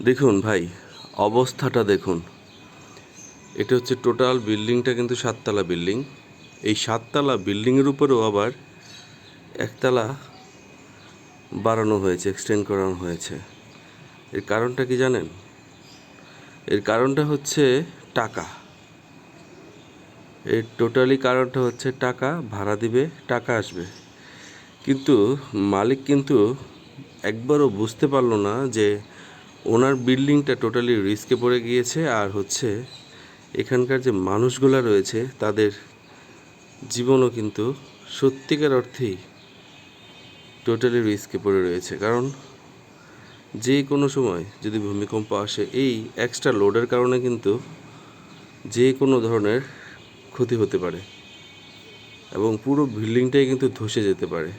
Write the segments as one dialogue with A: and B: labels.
A: দেখুন ভাই, অবস্থাটা দেখুন। এটা হচ্ছে টোটাল বিল্ডিংটা কিন্তু সাততলা বিল্ডিং। এই সাততলা বিল্ডিংয়ের উপরেও আবার একতলা বাড়ানো হয়েছে এক্সটেন্ড করানো হয়েছে। এর কারণটা কি জানেন? এর কারণটা হচ্ছে টাকা। এর টোটালি কারণটা হচ্ছে টাকা, ভাড়া দিবে, টাকা আসবে। কিন্তু মালিক কিন্তু একবারও বুঝতে পারল না যে ওনার বিল্ডিংটা টোটালি রিস্কে পড়ে গিয়েছে আর হচ্ছে এখানকার যে মানুষগুলা রয়েছে, তাদের জীবনও কিন্তু সত্যিকার অর্থেই টোটালি রিস্কে পড়ে রয়েছে। কারণ যে কোনো সময় যদি ভূমিকম্প আসে, এই এক্সট্রা লোডের কারণে কিন্তু যে কোনো ধরনের ক্ষতি হতে পারে এবং পুরো বিল্ডিংটাই কিন্তু ধসে যেতে পারে।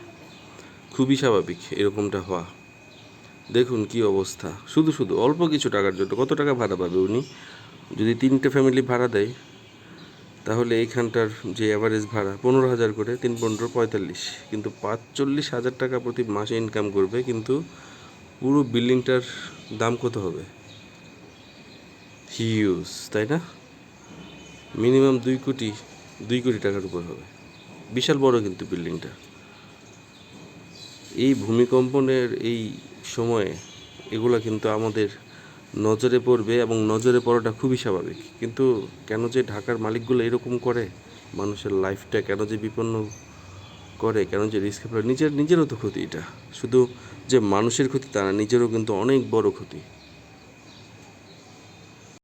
A: খুবই স্বাভাবিক এরকমটা হওয়া। দেখুন কি অবস্থা। শুধু শুধু, অল্প কিছু টাকার জন্য। কত টাকা ভাড়া পাবে উনি? যদি তিনটে ফ্যামিলি ভাড়া দেয়, তাহলে এইখানটার যে অ্যাভারেজ ভাড়া, পনেরো হাজার করে, তিন পনেরো, পঁয়তাল্লিশ। কিন্তু পাঁচচল্লিশ হাজার টাকা প্রতি মাসে ইনকাম করবে, কিন্তু পুরো বিল্ডিংটার দাম কত হবে? হিউজ তাই না? মিনিমাম দুই কোটি দুই কোটি টাকার উপর হবে। বিশাল বড় কিন্তু বিল্ডিংটা এই ভূমিকম্পনের এই সময়ে এগুলো কিন্তু আমাদের নজরে পড়বে এবং নজরে পড়াটা খুবই স্বাভাবিক। কিন্তু কেন যে ঢাকার মালিকগুলো এরকম করে, মানুষের লাইফটা কেন যে বিপন্ন করে, কেন যে রিস্ক নিজের, নিজেরও তো ক্ষতি এটা। শুধু যে মানুষের ক্ষতি তা না, নিজেরও কিন্তু অনেক বড় ক্ষতি।